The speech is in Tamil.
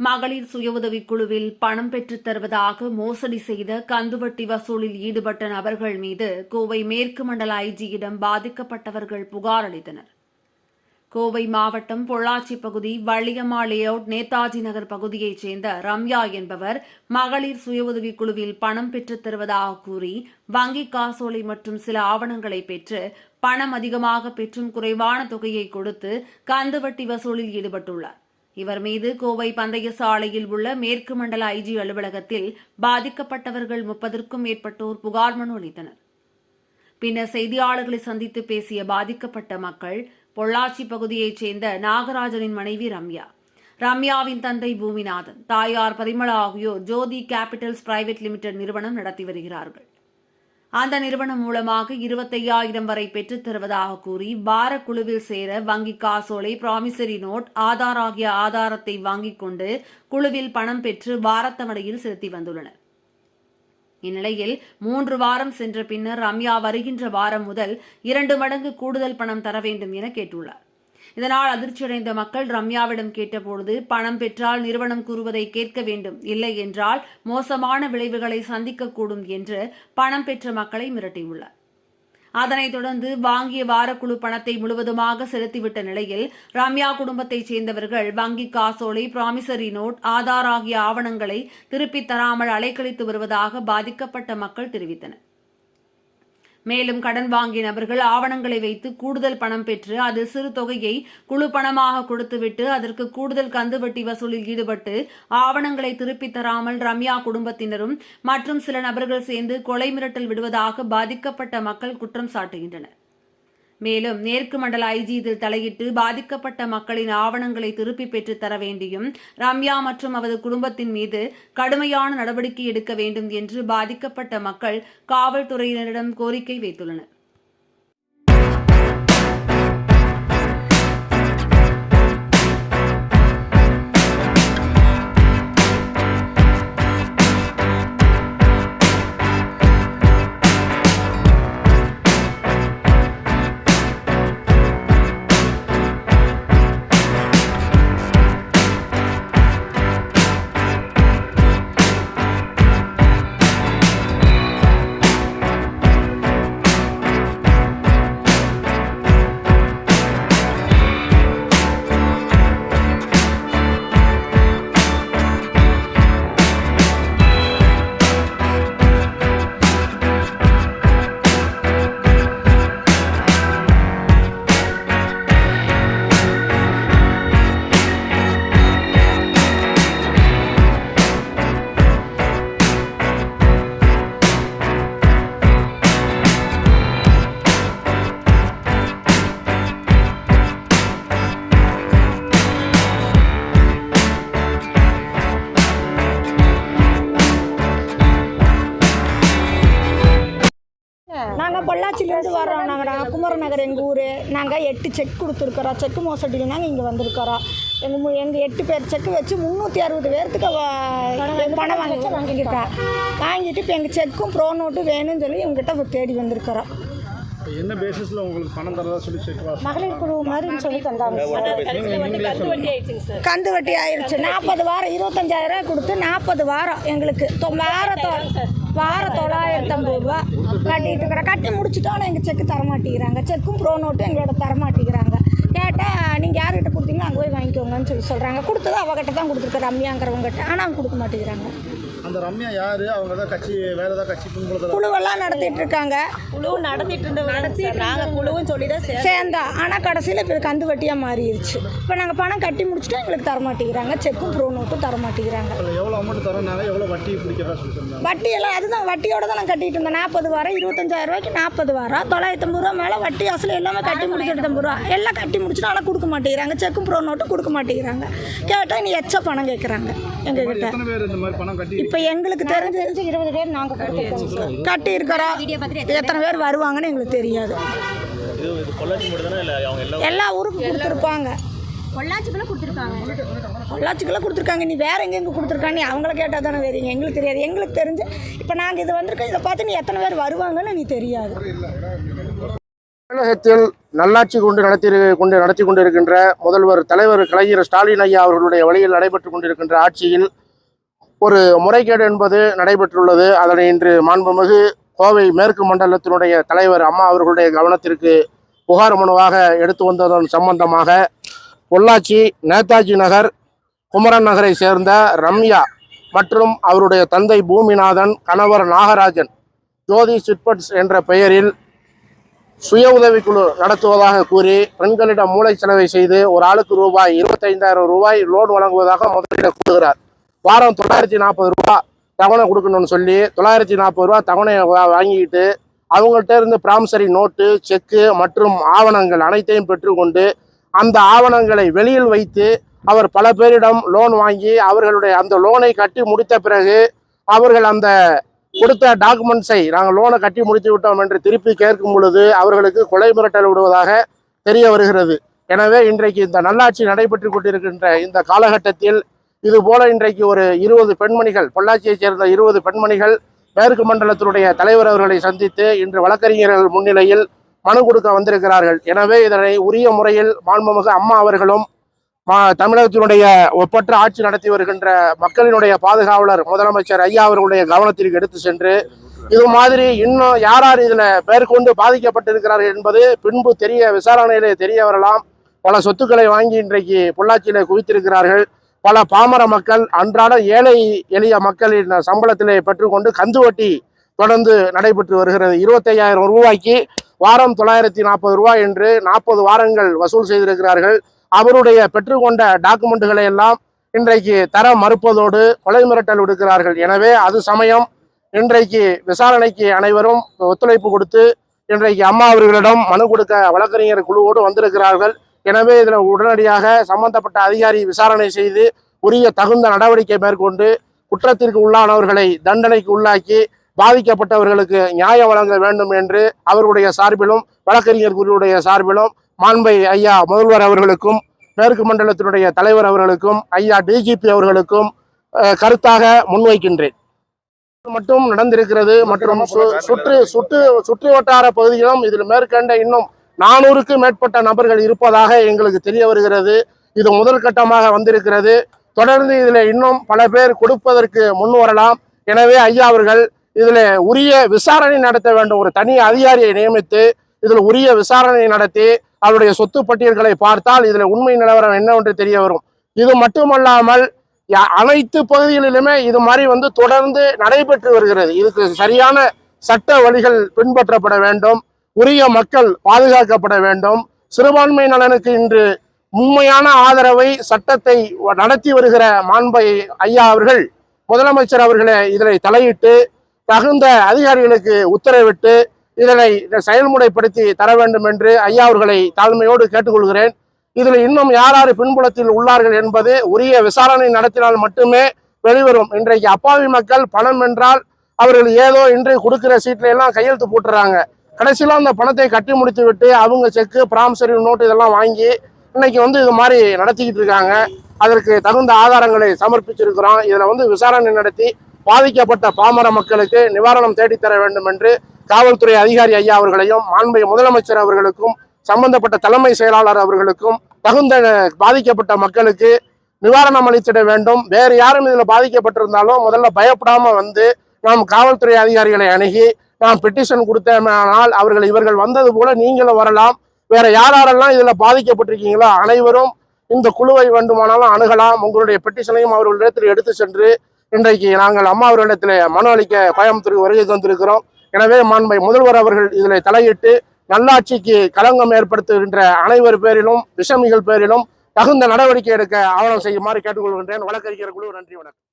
மகளிர் சுய உதவிக் குழுவில் பணம் பெற்றுத் தருவதாக மோசடி செய்த கந்துவட்டி வசூலில் ஈடுபட்ட நபர்கள் மீது கோவை மேற்கு மண்டல ஐஜியிடம் பாதிக்கப்பட்டவர்கள் புகார் அளித்தனர். கோவை மாவட்டம் பொள்ளாச்சி பகுதி வள்ளியம்மா லேஅவுட் நேதாஜி நகர் பகுதியைச் சேர்ந்த ரம்யா என்பவர் மகளிர் சுய உதவிக் குழுவில் பணம் பெற்றுத் தருவதாக கூறி வங்கி காசோலை மற்றும் சில ஆவணங்களை பெற்று பணம் அதிகமாக பெற்றும் குறைவான தொகையை கொடுத்து கந்துவட்டி வசூலில் ஈடுபட்டுள்ளார். இவர் மீது கோவை பந்தய சாலையில் உள்ள மேற்கு மண்டல ஐஜி அலுவலகத்தில் பாதிக்கப்பட்டவர்கள் முப்பதற்கும் மேற்பட்டோர் புகார் மனு அளித்தனர். பின்னர் செய்தியாளர்களை சந்தித்து பேசிய பாதிக்கப்பட்ட மக்கள் பொள்ளாச்சி பகுதியைச் சேர்ந்த நாகராஜனின் மனைவி ரம்யா ரம்யாவின் தந்தை பூமிநாதன் தாயார் பரிமளா ஆகியோர் ஜோதி கேபிட்டல்ஸ் பிரைவேட் லிமிடெட் நிறுவனம் நடத்தி வருகிறார்கள். அந்த நிறுவனம் மூலமாக இருபத்தையாயிரம் வரை பெற்றுத் தருவதாக கூறி பார குழுவில் சேர வங்கி காசோலை ப்ராமிசரி நோட் ஆதார் ஆகிய ஆதாரத்தை வாங்கிக் கொண்டு குழுவில் பணம் பெற்று வாரத்தவணையில் செலுத்தி வந்துள்ளனர். இந்நிலையில் மூன்று வாரம் சென்ற பின்னர் ரம்யா வருகின்ற வாரம் முதல் இரண்டு மடங்கு கூடுதல் பணம் தர வேண்டும் என கேட்டுள்ளார். இதனால் அதிர்ச்சியடைந்த மக்கள் ரம்யாவிடம் கேட்டபொழுது பணம் பெற்றால் நிறுவனம் கூறுவதை கேட்க வேண்டும். இல்லை என்றால் மோசமான விளைவுகளை சந்திக்கக்கூடும் என்று பணம் பெற்ற மக்களை மிரட்டியுள்ளார். அதனைத் தொடர்ந்து வாங்கிய வாரக்குழு பணத்தை முழுவதுமாக செலுத்திவிட்ட நிலையில் ரம்யா குடும்பத்தைச் சேர்ந்தவர்கள் வங்கி காசோலை ப்ராமிசரி நோட் ஆதார் ஆகிய ஆவணங்களை திருப்பித் தராமல் அலைக்கழித்து வருவதாக பாதிக்கப்பட்ட மக்கள் தெரிவித்தனர். மேலும் கடன் வாங்கிய நபர்கள் ஆவணங்களை வைத்து கூடுதல் பணம் பெற்று அது சிறு தொகையை குழு பணமாக கொடுத்துவிட்டு அதற்கு கூடுதல் கந்து வட்டி வசூலில் ஈடுபட்டு ஆவணங்களை திருப்பித் தராமல் ரம்யா குடும்பத்தினரும் மற்றும் சில நபர்கள் சேர்ந்து கொலை மிரட்டல் விடுவதாக பாதிக்கப்பட்ட மக்கள் குற்றம் சாட்டுகின்றனர். மேலும் மேற்கு மண்டல ஐஜி இதில் தலையிட்டு பாதிக்கப்பட்ட மக்களின் ஆவணங்களை திருப்பி பெற்றுத் தர வேண்டியும் ரம்யா மற்றும் அவரது குடும்பத்தின் மீது கடுமையான நடவடிக்கை எடுக்க வேண்டும் என்று பாதிக்கப்பட்ட மக்கள் காவல்துறையினரிடம் கோரிக்கை வைத்துள்ளனர். குமரன் நகர் எங்கள் ஊர். நாங்கள் எட்டு செக் கொடுத்துருக்குறோம். செக்கு மோசடியில் நாங்கள் இங்கே வந்திருக்கிறோம். எங்கள் எங்கள் எட்டு பேர் செக்கு வச்சு முந்நூற்றி அறுபது பேர்த்துக்கு பணம் வாங்கி வாங்கிக்கிட்டோம் வாங்கிட்டு இப்போ எங்கள் செக்கும் ப்ரோ நோட்டும் வேணும்னு சொல்லி இவங்ககிட்ட தேடி வந்திருக்கிறோம். என்ன பேசிஸில் உங்களுக்கு பணம் தரதா சொல்லி செக் மகளிர் குழு மாதிரின்னு சொல்லி தந்தாங்க. கந்து வட்டி ஆயிடுச்சு நாற்பது வாரம் இருபத்தஞ்சாயிரம் ரூபாய் கொடுத்து நாற்பது வாரம் எங்களுக்கு. தொ- வார தொள்ளாயிரத்தி ஐம்பது ரூபா கட்டிட்டு இருக்கிற கட்டி முடிச்சுட்டோம் ஆனால் எங்கள் செக்கு தரமாட்டேங்கிறாங்க. செக்கும் ப்ரோ நோட்டும் எங்களோட தரமாட்டேங்கிறாங்க. கேட்டால் நீங்கள் யார்கிட்ட கொடுத்தீங்களோ அங்கே போய் வாங்கிக்கோங்கன்னு சொல்லி சொல்கிறாங்க கொடுத்தது அவகிட்ட தான் கொடுத்துருக்க ரம்யாங்கிறவங்ககிட்ட. ஆனால் அவங்க கொடுக்க மாட்டேங்கிறாங்க. அந்த ரம்யா யாரு? அவங்க தான் கட்சி வேற ஏதாவது கட்சி பின்புலத்தில் குழுவெல்லாம் நடத்திட்டு இருக்காங்க குழு நடத்திட்டு இருந்தவங்க நாங்கள் குழுவும் சொல்லி தான் சேர்ந்தோம். சேர்ந்தா. ஆனால் கடைசியில் இப்போ கந்து வட்டியாக மாறிடுச்சு இப்போ நாங்கள் பணம் கட்டி முடிச்சுட்டா எங்களுக்கு தரமாட்டேங்கிறாங்க செக்கும் ப்ரோ நோட்டும் தரமாட்டேங்கிறாங்க எவ்வளோ அமௌண்ட் தரோம்னாங்க எவ்வளோ வட்டி பிடிக்கிறதா சொல்லியிருந்தாங்க வட்டி எல்லாம் அதுதான் வட்டியோட தான் நான் கட்டிட்டு இருந்தேன் நாற்பது வாரம் இருபத்தஞ்சாயிரம் ரூபாய்க்கு நாற்பது வாரம். தொள்ளாயிரத்தி ஐம்பது ரூபா மேலே வட்டி அசல் எல்லாமே கட்டி முடிச்சுட்டு ஐம்பது ரூபா எல்லாம் கட்டி முடிச்சுட்டு ஆனால் கொடுக்க மாட்டேங்கிறாங்க. செக்கும் ப்ரோ நோட்டும் கொடுக்க மாட்டேங்கிறாங்க. கேட்டால் நீ எச்ச பணம் கேட்குறாங்க எங்ககிட்ட எத்தனை இப்போ எங்களுக்கு தெரிஞ்சு இருபது பேர் நாங்கள் கட்டி இருக்கிறோம் எத்தனை பேர் வருவாங்கன்னு எங்களுக்கு தெரியாது. எல்லா ஊருக்கும் கொடுத்துருப்பாங்க. பொள்ளாச்சிக்குள்ள கொடுத்துருக்காங்க. பொள்ளாச்சிக்கெல்லாம் கொடுத்துருக்காங்க. நீ வேற எங்கெங்க கொடுத்துருக்காங்க அவங்கள கேட்டால் தானே வரீங்க எங்களுக்கு தெரியாது. எங்களுக்கு தெரிஞ்சு இப்போ நாங்கள் இது வந்திருக்கோம். இதை பார்த்து நீ எத்தனை பேர் வருவாங்கன்னு நீ தெரியாது. தமிழகத்தில் நல்லாட்சி கொண்டு நடத்தி கொண்டு நடத்தி கொண்டிருக்கின்ற முதல்வர் தலைவர் கலைஞர் ஸ்டாலின் ஐயா அவர்களுடைய வழியில் நடைபெற்று கொண்டிருக்கின்ற ஆட்சியில் ஒரு முறைகேடு என்பது நடைபெற்றுள்ளது. அதனை இன்று மாண்புமிகு கோவை மேற்கு மண்டலத்தினுடைய தலைவர் அம்மா அவர்களுடைய கவனத்திற்கு புகார் மனுவாக எடுத்து வந்ததன் சம்பந்தமாக பொள்ளாச்சி நேதாஜி நகர் குமரன் நகரை சேர்ந்த ரம்யா மற்றும் அவருடைய தந்தை பூமிநாதன் கணவர் நாகராஜன் ஜோதி சிட்பட்ஸ் என்ற பெயரில் சுய உதவிக்குழு நடத்துவதாக கூறி பெண்களிடம் மூளை செலவை செய்து ஒரு ஆளுக்கு ரூபாய் இருபத்தைந்தாயிரம் ரூபாய் லோன் வழங்குவதாக முதலிடம் கூறுகிறார். வாரம் தொள்ளாயிரத்தி நாற்பது ரூபா தவணை கொடுக்கணும்னு சொல்லி தொள்ளாயிரத்தி நாற்பது ரூபா தவணையை வாங்கிக்கிட்டு அவங்கள்ட்ட இருந்து பிராம்சரி நோட்டு செக்கு மற்றும் ஆவணங்கள் அனைத்தையும் பெற்றுக்கொண்டு அந்த ஆவணங்களை வெளியில் வைத்து அவர் பல பேரிடம் லோன் வாங்கி அவர்களுடைய அந்த லோனை கட்டி முடித்த பிறகு அவர்கள் அந்த கொடுத்த டாக்குமெண்ட்ஸை நாங்கள் லோனை கட்டி முடித்து விட்டோம் என்று திருப்பி கேட்கும் பொழுது அவர்களுக்கு கொலை மிரட்டல் விடுவதாக தெரிய வருகிறது. எனவே இன்றைக்கு இந்த நல்லாட்சி நடைபெற்று கொண்டிருக்கின்ற இந்த காலகட்டத்தில் இது போல இன்றைக்கு ஒரு இருபது பெண்மணிகள் பொள்ளாச்சியைச் சேர்ந்த இருபது பெண்மணிகள் மேற்கு மண்டலத்தினுடைய தலைவர் அவர்களை சந்தித்து இன்று வழக்கறிஞர்கள் முன்னிலையில் மனு கொடுக்க வந்திருக்கிறார்கள். எனவே இதனை உரிய முறையில் மாண்புமிகு அம்மா அவர்களும் மா- தமிழகத்தினுடைய ஒப்பற்ற ஆட்சி நடத்தி வருகின்ற மக்களினுடைய பாதுகாவலர் முதலமைச்சர் ஐயா அவர்களுடைய கவனத்திற்கு எடுத்து சென்று இது மாதிரி இன்னும் யார் யார் இதில் மேற்கொண்டு பாதிக்கப்பட்டிருக்கிறார்கள் என்பது பின்பு தெரிய விசாரணையிலே தெரிய வரலாம். பல சொத்துக்களை வாங்கி இன்றைக்கு பொள்ளாச்சியிலே குவித்திருக்கிறார்கள். பல பாமர மக்கள் அன்றாட ஏழை எளிய மக்களின் சம்பளத்திலே பெற்றுக்கொண்டு கந்து வட்டி தொடர்ந்து நடைபெற்று வருகிறது. இருபத்தையாயிரம் ரூபாய்க்கு வாரம் தொள்ளாயிரத்தி நாற்பது ரூபாய் என்று நாற்பது வாரங்கள் வசூல் செய்திருக்கிறார்கள். அவருடைய பெற்றுக்கொண்ட டாக்குமெண்ட்டுகளை எல்லாம் இன்றைக்கு தர மறுப்பதோடு கொலை மிரட்டல் விடுக்கிறார்கள். எனவே அது சமயம். இன்றைக்கு விசாரணைக்கு அனைவரும் ஒத்துழைப்பு கொடுத்து இன்றைக்கு அம்மா அவர்களிடம் மனு கொடுக்க வழக்கறிஞர் குழுவோடு வந்திருக்கிறார்கள். எனவே இதில் உடனடியாக சம்பந்தப்பட்ட அதிகாரி விசாரணை செய்து உரிய தகுந்த நடவடிக்கை மேற்கொண்டு குற்றத்திற்கு உள்ளானவர்களை தண்டனைக்கு உள்ளாக்கி பாதிக்கப்பட்டவர்களுக்கு நியாயம் வழங்க வேண்டும் என்று அவர்களுடைய சார்பிலும் வழக்கறிஞர் குருவுடைய சார்பிலும் மாண்பை ஐயா முதல்வர் அவர்களுக்கும் மேற்கு மண்டலத்தினுடைய தலைவர் அவர்களுக்கும் ஐயா டிஜிபி அவர்களுக்கும் அஹ், கருத்தாக முன்வைக்கின்றேன். இது மட்டும் நடந்திருக்கிறது. மற்றும் சு- சுற்று சுற்று சுற்று வட்டார பகுதிகளும் இதில் மேற்கண்ட இன்னும் நானூறுக்கு மேற்பட்ட நபர்கள் இருப்பதாக எங்களுக்கு தெரிய வருகிறது. இது முதல் கட்டமாக வந்திருக்கிறது. தொடர்ந்து இதில் இன்னும் பல பேர் கொடுப்பதற்கு முன் வரலாம். எனவே ஐயா அவர்கள் இதில் உரிய விசாரணை நடத்த வேண்டும். ஒரு தனி அதிகாரியை நியமித்து இதில் உரிய விசாரணை நடத்தி அவருடைய சொத்து பட்டியல்களை பார்த்தால் இதில் உண்மை நிலவரம் என்னவென்று தெரிய வரும். இது மட்டுமல்லாமல் யா- அனைத்து பகுதிகளிலுமே இது மாதிரி வந்து தொடர்ந்து நடைபெற்று வருகிறது. இதுக்கு சரியான சட்ட வழிகள் பின்பற்றப்பட வேண்டும். உரிய மக்கள் பாதுகாக்கப்பட வேண்டும். சிறுபான்மை நலனுக்கு இன்று உண்மையான ஆதரவை சட்டத்தை நடத்தி வருகிற மாண்பை ஐயா அவர்கள் முதலமைச்சர் அவர்களை இதனை தலையிட்டு தகுந்த அதிகாரிகளுக்கு உத்தரவிட்டு இதனை செயல்முறைப்படுத்தி தர வேண்டும் என்று ஐயா அவர்களை தாழ்மையோடு கேட்டுக்கொள்கிறேன். இதில் இன்னும் யார் யார் பின்புலத்தில் உள்ளார்கள் என்பது உரிய விசாரணை நடத்தினால் மட்டுமே வெளிவரும். இன்றைக்கு அப்பாவி மக்கள் பணம் என்றால் அவர்கள் ஏதோ இன்று கொடுக்கிற சீட்ல எல்லாம் கையெழுத்து போட்டுறாங்க. கடைசியில் அந்த பணத்தை கட்டி முடித்து விட்டு அவங்க செக்கு பிராம்சரி நோட்டு இதெல்லாம் வாங்கி இன்னைக்கு வந்து இது மாதிரி நடத்திக்கிட்டு இருக்காங்க. அதற்கு தகுந்த ஆதாரங்களை சமர்ப்பிச்சிருக்கிறோம். இதில் வந்து விசாரணை நடத்தி பாதிக்கப்பட்ட பாமர மக்களுக்கு நிவாரணம் தேடித்தர வேண்டும் என்று காவல்துறை அதிகாரி ஐயா அவர்களையும் மாண்பை முதலமைச்சர் அவர்களுக்கும் சம்பந்தப்பட்ட தலைமை செயலாளர் அவர்களுக்கும் தகுந்த பாதிக்கப்பட்ட மக்களுக்கு நிவாரணம் அளித்திட வேண்டும். வேறு யாரும் இதில் பாதிக்கப்பட்டிருந்தாலும் முதல்ல பயப்படாமல் வந்து நாம் காவல்துறை அதிகாரிகளை அணுகி நாம் பெட்டிஷன் கொடுத்தோமானால் அவர்கள் இவர்கள் வந்தது போல நீங்களும் வரலாம். வேற யாரெல்லாம் இதுல பாதிக்கப்பட்டிருக்கீங்களோ அனைவரும் இந்த குழுவை வேண்டுமானாலும் அணுகலாம். உங்களுடைய பெட்டிஷனையும் அவர்களிடத்தில் எடுத்து சென்று இன்றைக்கு நாங்கள் அம்மா அவர்களிடத்தில் மனு அளிக்க கோயம்புத்தூருக்கு வருகை தந்திருக்கிறோம். எனவே மாண்பை முதல்வர் அவர்கள் இதில் தலையிட்டு நல்லாட்சிக்கு களங்கம் ஏற்படுத்துகின்ற அனைவர் பேரிலும் விஷமிகள் பேரிலும் தகுந்த நடவடிக்கை எடுக்க ஆவணம் செய்யுமாறு கேட்டுக்கொள்கின்றேன். வழக்கறிஞர் குழு நன்றி வணக்கம்.